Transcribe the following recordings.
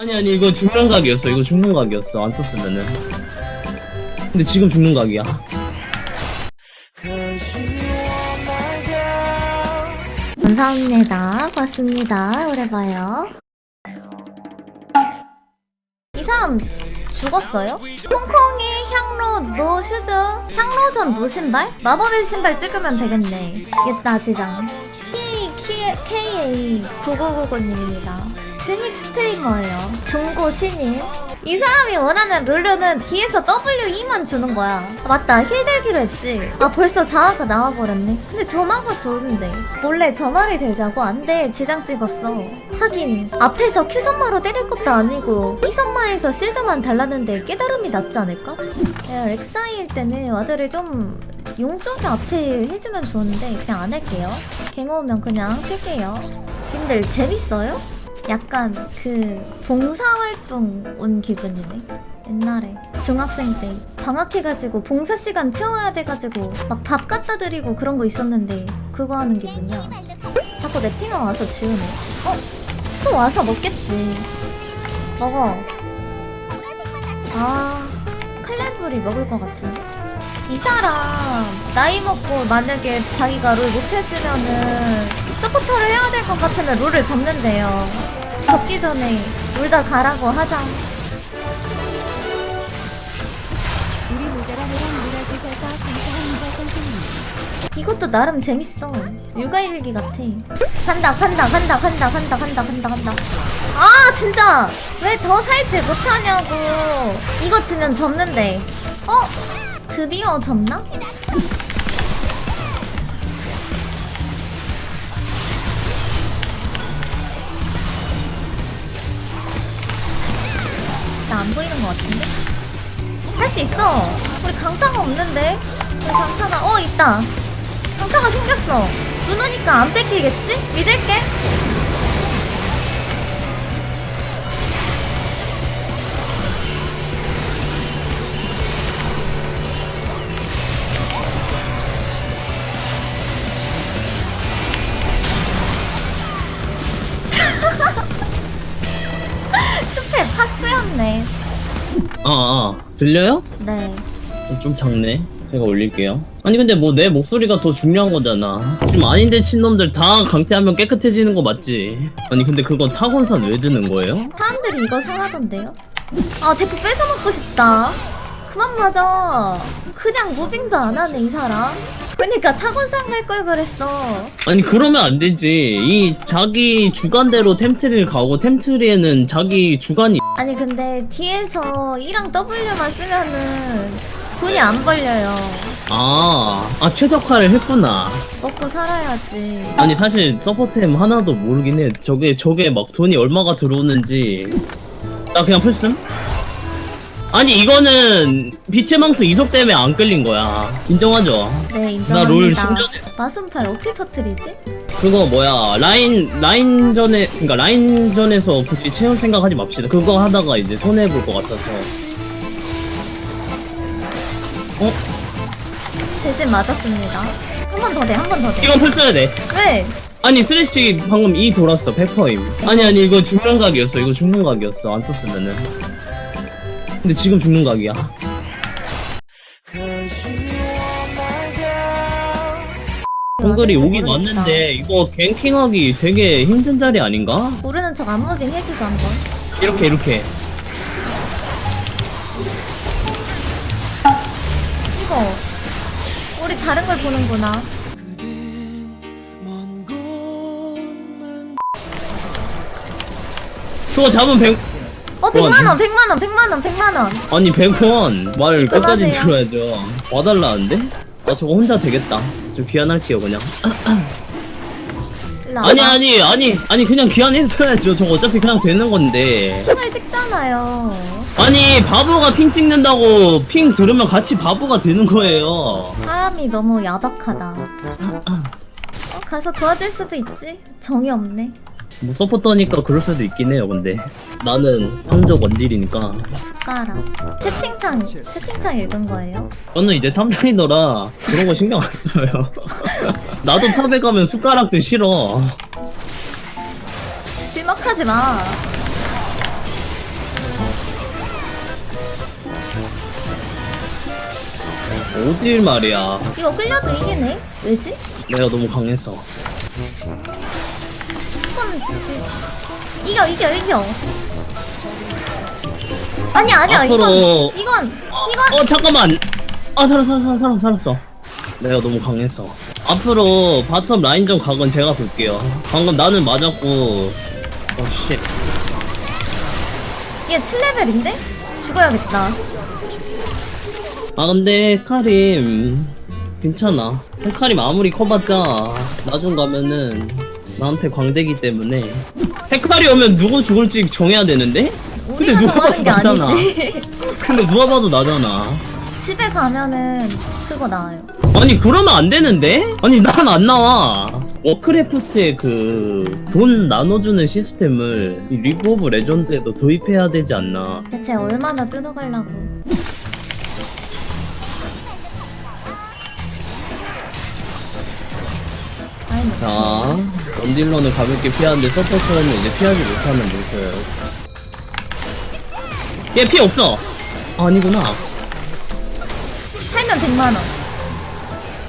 아니 아니 이거 죽는 각이었어 이거 죽는 각이었어 안 떴으면은 근데 지금 죽는 각이야 감사합니다. 봤습니다. 오래 봐요. 이 사람 죽었어요? 콩콩이 향로 노 슈즈 향로전 노 신발? 마법의 신발 찍으면 되겠네. 있다 지장. K K KA 9999님입니다. 신입 스트리머예요. 중고 신입. 이 사람이 원하는 룰루는 뒤에서 W2만 주는 거야. 아, 맞다. 힐 들기로 했지. 아, 벌써 자아가 나와버렸네. 근데 저마가 좋은데. 원래 저말이 되자고? 안 돼. 지장 찍었어. 하긴, 앞에서 큐선마로 때릴 것도 아니고, 이선마에서 실드만 달랐는데 깨달음이 낫지 않을까? 내가 렉사이일 때는 와드를 좀 용적이 앞에 해주면 좋은데, 그냥 안 할게요. 갱 오면 그냥 킬게요. 님들 재밌어요? 약간 그 봉사활동 온 기분이네. 옛날에 중학생 때 방학해가지고 봉사 시간 채워야 돼가지고 막 밥 갖다 드리고 그런 거 있었는데 그거 하는 기분이야. 자꾸 내 핑어 와서 지우네. 어? 또 와서 먹겠지. 먹어. 아, 칼날불이 먹을 것 같은데. 이 사람 나이 먹고 만약에 자기가 롤 못해주면은 서포터를 해야 될 것 같으면 롤을 접는데요. 접기 전에 놀다 가라고 하자. 우리 모자라매랑 놀아주셔서 감사합니다 선생님. 이것도 나름 재밌어. 육아일기 같아. 간다, 간다, 간다, 간다, 간다, 간다, 간다, 간다. 아, 진짜! 왜 더 살지 못하냐고. 이거 치면 접는데. 어? 드디어 접나? 나 안 보이는 것 같은데? 할 수 있어! 우리 강타가 없는데? 우리 강타가, 어, 있다! 강타가 생겼어! 누나니까 안 뺏기겠지? 믿을게! 들려요? 네. 좀 작네 제가 올릴게요 아니 근데 뭐 내 목소리가 더 중요한 거잖아 지금 아닌데 친놈들 다 강퇴하면 깨끗해지는 거 맞지 아니 근데 그거 타곤산 왜 드는 거예요? 사람들이 이거 사라던데요? 아, 대포 뺏어먹고 싶다. 그만 맞아. 그냥 무빙도 안 하네, 이 사람. 그러니까 타곤산 갈걸 그랬어. 아니 그러면 안 되지 이 자기 주관대로 템트리를 가고 템트리에는 자기 주관이 아니, 근데 뒤에서 E랑 W만 쓰면은 돈이 안 벌려요. 아, 아 최적화를 했구나. 먹고 살아야지. 아니 사실 서포템 하나도 모르긴 해. 저게 저게 막 돈이 얼마가 들어오는지. 나 그냥 풀씀? 아니 이거는 빛의 망토 이석 때문에 안 끌린 거야. 인정하죠? 네, 나롤 인정합니다. 10년에 마순팔 어떻게 터트리지? 그거 뭐야 라인 라인전에 그러니까 라인전에서 굳이 채울 생각하지 맙시다. 그거 하다가 이제 손해 볼 것 같아서. 어? 대신 맞았습니다. 한 번 더 돼, 한 번 더 돼. 이건 풀 써야 돼. 왜? 아니 쓰레쉬 방금 이 돌았어 100%임 아니 아니 이거 죽는 각이었어 이거 죽는 각이었어 안 떴으면은 근데 지금 죽는 각이야 동글이 오긴 왔는데 이거 갱킹하기 되게 힘든 자리 아닌가? 모르는 척 안무빙 해주죠, 한 번. 이렇게 이렇게 이거. 우리 다른 걸 보는구나. 그거 잡으면 100 어, 100만원, 100만원, 100만원, 100만원. 아니 100원 말을 이거 끝까지 하세요. 들어야죠 와달라는데? 아 저거 혼자 되겠다 저 귀환할게요 그냥 아니. 아니 아니 아니 그냥 귀환했어야죠 저거 어차피 그냥 되는 건데 핑을 찍잖아요. 아니 바보가 핑 찍는다고 핑 들으면 같이 바보가 되는 거예요 사람이 너무 야박하다. 어, 가서 도와줄 수도 있지? 정이 없네. 뭐 서포터니까 그럴 수도 있긴 해요 근데. 나는 탐적 원딜이니까. 숟가락. 채팅창 채팅창 읽은 거예요? 저는 이제 탐정이더라 그런 거 신경 안 써요. 나도 탑에 가면 숟가락들 싫어. 빌먹하지 마. 어딜 말이야. 이거 끌려도 이기네? 왜지? 내가 너무 강해서. 펀치. 이겨, 이겨, 이겨. 아니, 아니야. 앞으로- 이건, 이건, 이건. 어 잠깐만 아 살았어 살았어 살았어 살았어 내가 너무 강했어 앞으로 바텀 라인전 각은 제가 볼게요 방금 나는 맞았고 어씨 얘 7레벨인데? 죽어야겠다. 아 근데 헤카림 괜찮아 헤카림 아무리 커봤자 나중 가면은 나한테 광대기 때문에 헤카리 오면 누구 죽을지 정해야 되는데? 근데 우리가 누가 봐도 정하는 게 나잖아 아니지. 근데 누가 봐도 나잖아 집에 가면은 그거 나와요. 아니 그러면 안 되는데? 아니 난 안 나와 워크래프트의 그 돈 나눠주는 시스템을 이 리그 오브 레전드에도 도입해야 되지 않나 대체 얼마나 뜯어가려고. 자 원딜러는 가볍게 피하는데 서포터는 이제 피하지 못하는 모습 얘피 없어 아니구나 살면 100만원.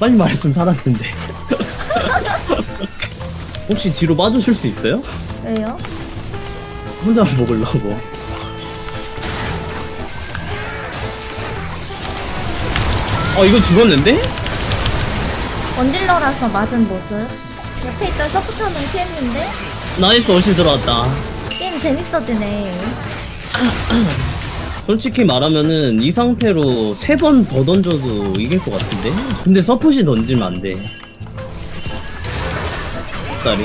빨리 말했으면 살았는데 혹시 뒤로 빠주실 수 있어요? 왜요? 혼자 먹으려고 어 이거 죽었는데? 원딜러라서 맞은 모습. 옆에 있던 서포터는 피했는데, 나이스 어시 들어왔다 게임 재밌어지네. 솔직히 말하면은 이 상태로 세 번 더 던져도 이길 것 같은데? 근데 서폿이 던지면 안 돼. 딸이.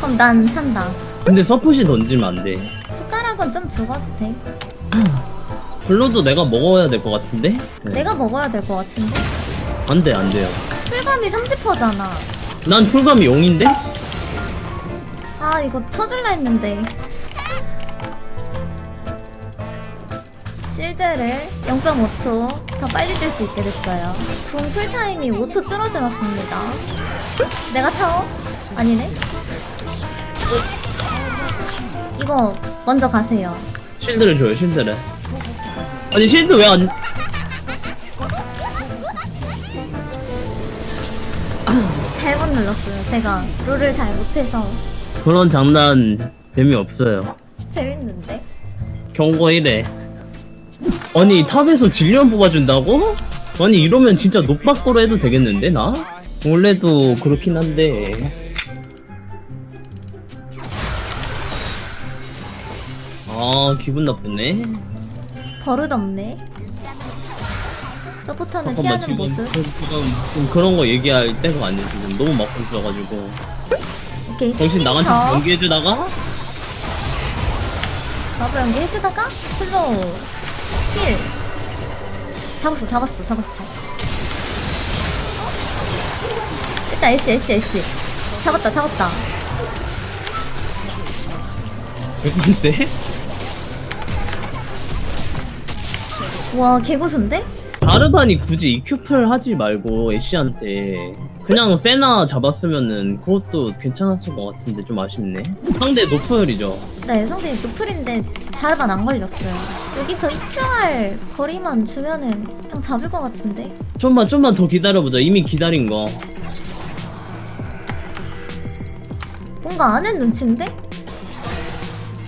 그럼 난 산다. 근데 서폿이 던지면 안 돼. 숟가락은 좀 죽어도 돼. 블루도 내가 먹어야 될 것 같은데? 네. 내가 먹어야 될 것 같은데? 안 돼, 안 돼요. 풀감이 30%잖아. 난 풀감이 0인데? 아, 이거 쳐줄라 했는데. 실드를 0.5초 더 빨리 뜰수 있게 됐어요. 궁 풀타임이 5초 줄어들었습니다. 내가 타워? 아니네? 이거 먼저 가세요. 실드를 줘요, 실드를. 아니, 실드 왜 안. 8번 눌렀어요. 제가 룰을 잘 못해서 그런 장난 재미없어요. 재밌는데? 경고 1회. 아니, 탑에서 질리언 뽑아준다고? 아니, 이러면 진짜 높박고로 해도 되겠는데, 나? 원래도 그렇긴 한데. 아, 기분 나쁘네. 버릇없네. 서포터는 잠깐만, 피하는 지금, 모습. 지금 좀 그런 거 얘기할 때가 아니야, 지금. 너무 막고 있어가지고. 오케이. 정신 나간 저척 연기해 주다가? 마블 연기 해주다가 슬로우 힐 잡았어 잡았어 잡았어 일단 애쉬 애쉬 애쉬 잡았다 잡았다 근데? 와 개고수인데? 자르반이 굳이 이 큐플 하지 말고 애쉬한테 그냥 세나 잡았으면은 그것도 괜찮았을 것 같은데 좀 아쉽네. 상대 노프열이죠. 네 상대 노플인데 자르반 안 걸렸어요. 여기서 EQR 거리만 주면은 그냥 잡을 것 같은데? 좀만 좀만 더 기다려보자. 이미 기다린 거. 뭔가 아는 눈치인데?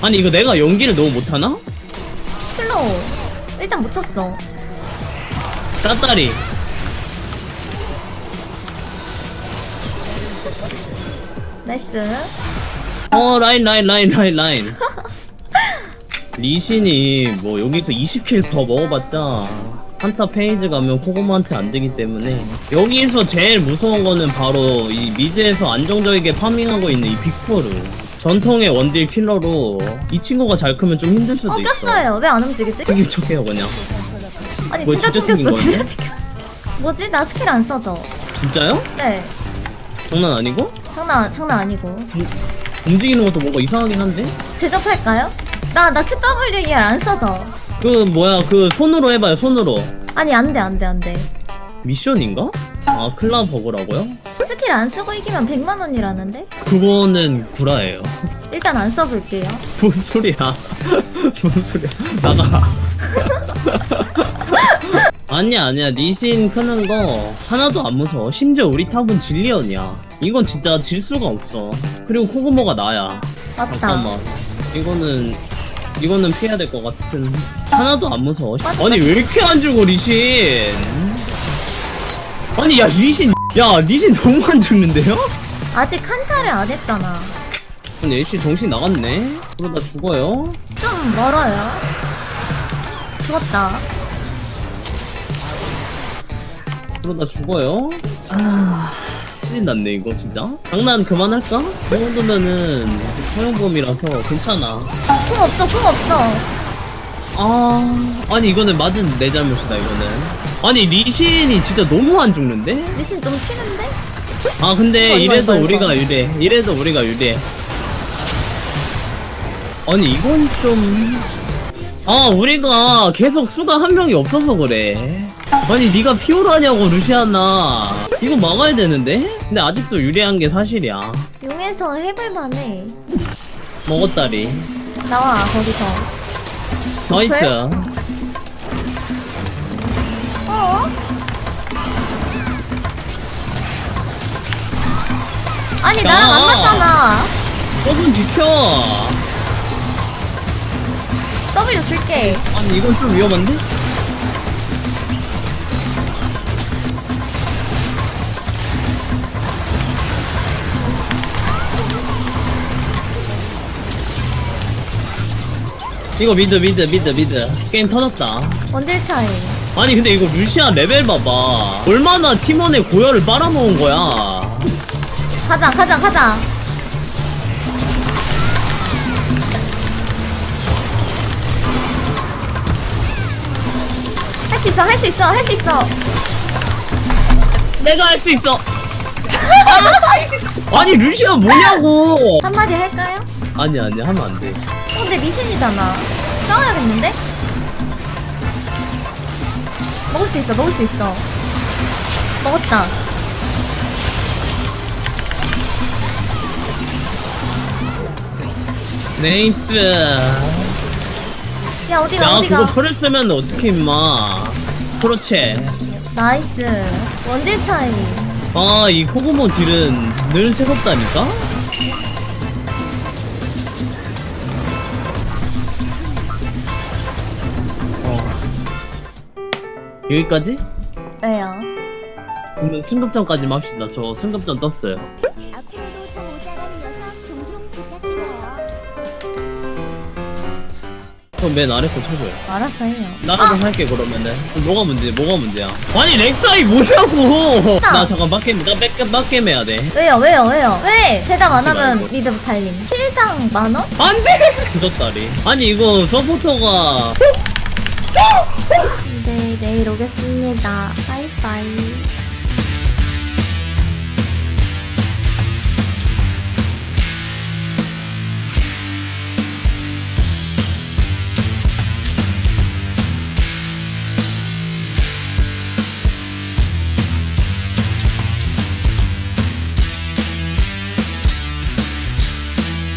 아니 이거 내가 연기를 너무 못하나? 슬로우 일단 묻혔어. 따따리. 나이스. 어 라인 라인 라인 라인 라인. 리신이 뭐 여기서 20킬 더 먹어봤자 한타 페이지 가면 코고모한테 안 되기 때문에 여기서 제일 무서운 거는 바로 이 미드에서 안정적이게 파밍하고 있는 이 빅포르 전통의 원딜 킬러로 이 친구가 잘 크면 좀 힘들 수도 어 있어 꼈어요 왜 안 움직이지? 죽일 척해요 그냥 아니 뭐야, 진짜 진짜 튕겼어 튕긴 진짜? 튕겼어 뭐지? 나 스킬 안 써져 진짜요? 네 장난 아니고? 장난 장난 아니고 움직이는 것도 뭔가 이상하긴 한데? 제접할까요? 나 나 QWER 안 써져 그 뭐야 그 손으로 해봐요 손으로 아니 안 돼 안 돼 안 돼 미션인가? 아 클라 버그라고요? 스킬 안 쓰고 이기면 100만 원이라는데? 그거는 구라예요. 일단 안 써볼게요. 뭔 소리야? 뭔 소리야? 나가. 아니야 아니야. 니신 크는 거 하나도 안 무서워. 심지어 우리 탑은 질리언이야. 이건 진짜 질 수가 없어. 그리고 코그모가 나야. 맞다. 잠깐만. 이거는 이거는 피해야 될 것 같은. 하나도 안 무서워. 아니 왜 이렇게 안 죽어 리신 아니 야 리신 야 리신 너무 안 죽는데요? 아직 한타를 안 했잖아. 근데 일시 정신 나갔네 그러다 죽어요 좀 멀어요. 죽었다. 그러다 죽어요 아 큰일 났네 이거 진짜 장난 그만할까? 이 정도면은 허용범이라서 괜찮아 궁 없어, 궁 없어. 아 아니 이거는 맞은 내 잘못이다 이거는 아니 리신이 진짜 너무 안 죽는데? 리신 좀 치는데? 아 근데 이거, 이거, 이거, 우리가. 유리해 이래도 우리가 유리해 아니 이건 좀... 아 우리가 계속 수가 한 명이 없어서 그래 아니 네가 피오라냐고 루시아나 이거 막아야 되는데? 근데 아직도 유리한 게 사실이야 용에서 해볼만해. 먹었다리 나와, 거기서. 나이스 어? 아니, 나랑 야. 안 맞잖아. 조금 지켜 W 줄게. 아니 이건 좀 위험한데? 이거 미드 미드 미드 미드 게임 터졌다 원딜 차이. 아니 근데 이거 루시아 레벨 봐봐 얼마나 팀원의 고열을 빨아먹은 거야 가자, 가자, 가자. 할 수 있어, 할 수 있어, 할 수 있어. 내가 할 수 있어 아니 루시아 뭐냐고 한마디 할까요? 아니 아니 하면 안돼 어, 근데 리신이잖아. 싸워야겠는데? 먹을 수 있어, 먹을 수 있어. 먹었다. 네이스 야, 어디가, 야 어디가. 그거 풀을 쓰면 어떻게 임마 그렇지 나이스. 원딜 차이. 아이 코고모 딜은 늘 새롭다니까 여기까지? 왜요? 그러면 승급전까지 만 합시다 저 승급전 떴어요 앞으로도 저 모자란 녀석 종종 부탁드려요. 그럼 맨 아래 거 쳐줘요 알았어, 해요. 나라도 살게 그러면은 뭐가 문제 뭐가 문제야 아니 렉사이 뭐냐고 아. 나 잠깐 빡겜 나 빡겜 빡겜 해야 돼 왜요, 왜요, 왜요? 왜? 대답 안 하지 하면 말고. 미드 달림. 킬당 만 원? 안돼 굳었다리 아니 이거 서포터가 네, 내일 오겠습니다. 바이바이.